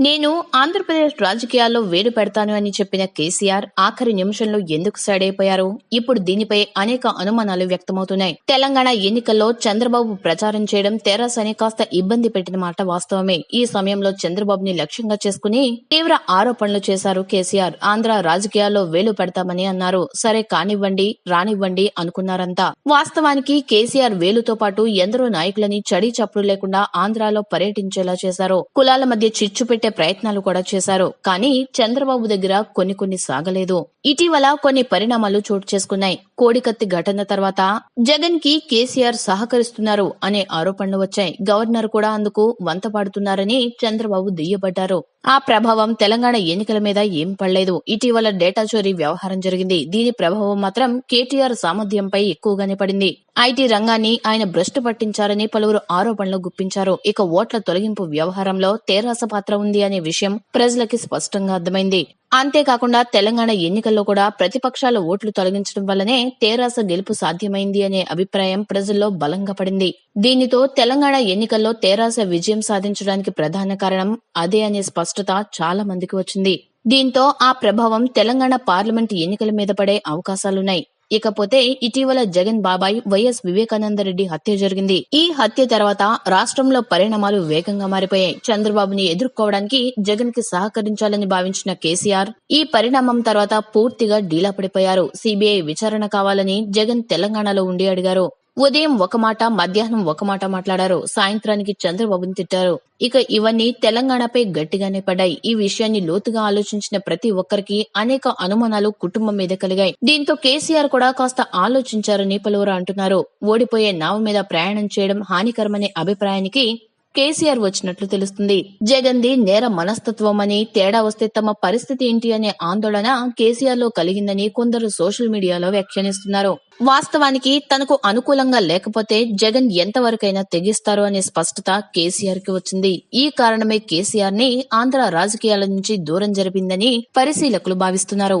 నేను ఆంధ్రప్రదేశ్ రాజకీయాల్లో వేలు పెడతాను అని చెప్పిన కేసీఆర్ ఆఖరి నిమిషంలో ఎందుకు సైడ్ అయిపోయారు? ఇప్పుడు దీనిపై అనేక అనుమానాలు వ్యక్తమవుతున్నాయి. తెలంగాణ ఎన్నికల్లో చంద్రబాబు ప్రచారం చేయడం తెరాసని కాస్త ఇబ్బంది పెట్టిన మాట వాస్తవమే. ఈ సమయంలో చంద్రబాబుని లక్ష్యంగా చేసుకుని తీవ్ర ఆరోపణలు చేశారు కేసీఆర్. ఆంధ్ర రాజకీయాల్లో వేలు పెడతామని అన్నారు. సరే కానివ్వండి రానివ్వండి అనుకున్నారంతా. వాస్తవానికి కేసీఆర్ వేలుతో పాటు ఎందరో నాయకులని చడీ చప్పుడు లేకుండా ఆంధ్రాలో పర్యటించేలా చేశారు. కులాల మధ్య చిచ్చు పెట్టే ప్రయత్నాలు కూడా చేశారు. కానీ చంద్రబాబు దగ్గర కొన్ని కొన్ని సాగలేదు. ఇటీవల కొన్ని పరిణామాలు చోటు చేసుకున్నాయి. కోడికత్తి ఘటన తర్వాత జగన్కి కేసీఆర్ సహకరిస్తున్నారు అనే ఆరోపణలు వచ్చాయి. గవర్నర్ కూడా అందుకు వంతపాడుతున్నారని చంద్రబాబు దుయ్యబడ్డారు. ఆ ప్రభావం తెలంగాణ ఎన్నికల మీద ఏం పడలేదు. ఇటీవల డేటా చోరీ వ్యవహారం జరిగింది. దీని ప్రభావం మాత్రం కేటీఆర్ సామర్థ్యంపై ఎక్కువగానే పడింది. ఐటీ రంగాన్ని ఆయన భ్రష్టు పట్టించారని పలువురు ఆరోపణలు గుప్పించారు. ఇక ఓట్ల తొలగింపు వ్యవహారంలో తేరాస పాత్ర ఉంది అనే విషయం ప్రజలకి స్పష్టంగా అర్థమైంది. అంతేకాకుండా తెలంగాణ ఎన్నికల్లో కూడా ప్రతిపక్షాల ఓట్లు తొలగించడం వల్లనే తేరాస గెలుపు సాధ్యమైంది అనే అభిప్రాయం ప్రజల్లో బలంగా పడింది. దీనితో తెలంగాణ ఎన్నికల్లో తేరాస విజయం సాధించడానికి ప్రధాన కారణం అదే అనే స్పష్టత చాలా మందికి వచ్చింది. దీంతో ఆ ప్రభావం తెలంగాణ పార్లమెంట్ ఎన్నికల మీద పడే అవకాశాలున్నాయి. ఇకపోతే ఇటీవల జగన్ బాబాయ్ వైఎస్ వివేకానందరెడ్డి హత్య జరిగింది. ఈ హత్య తర్వాత రాష్ట్రంలో పరిణామాలు వేగంగా మారిపోయాయి. చంద్రబాబుని ఎదుర్కోవడానికి జగన్కి సహకరించాలని భావించిన కేసీఆర్ ఈ పరిణామం తర్వాత పూర్తిగా డీలా పడిపోయారు. సిబిఐ విచారణ కావాలని జగన్ తెలంగాణలో ఉండి అడిగారు. ఉదయం ఒక మాట మధ్యాహ్నం ఒక మాట మాట్లాడారు. సాయంత్రానికి చంద్రబాబుని తిట్టారు. ఇక ఇవన్నీ తెలంగాణపై గట్టిగానే పడ్డాయి. ఈ విషయాన్ని లోతుగా ఆలోచించిన ప్రతి ఒక్కరికి అనేక అనుమానాలు కుటుంబం మీద కలిగాయి. దీంతో కేసీఆర్ కూడా కాస్త ఆలోచించారని పలువురు అంటున్నారు. ఓడిపోయే నావ మీద ప్రయాణం చేయడం హానికరమనే అభిప్రాయానికి కేసీఆర్ వచ్చినట్లు తెలుస్తుంది. జగన్ ది నేర మనస్తత్వం అని తేడా వస్తే తమ పరిస్థితి ఏంటి అనే ఆందోళన కేసీఆర్లో కలిగిందని కొందరు సోషల్ మీడియాలో వ్యాఖ్యానిస్తున్నారు. వాస్తవానికి తనకు అనుకూలంగా లేకపోతే జగన్ ఎంతవరకైనా తెగిస్తారు అనే స్పష్టత కేసీఆర్కి వచ్చింది. ఈ కారణమే కేసీఆర్ని ఆంధ్ర రాజకీయాల నుంచి దూరం జరిపిందని పరిశీలకులు భావిస్తున్నారు.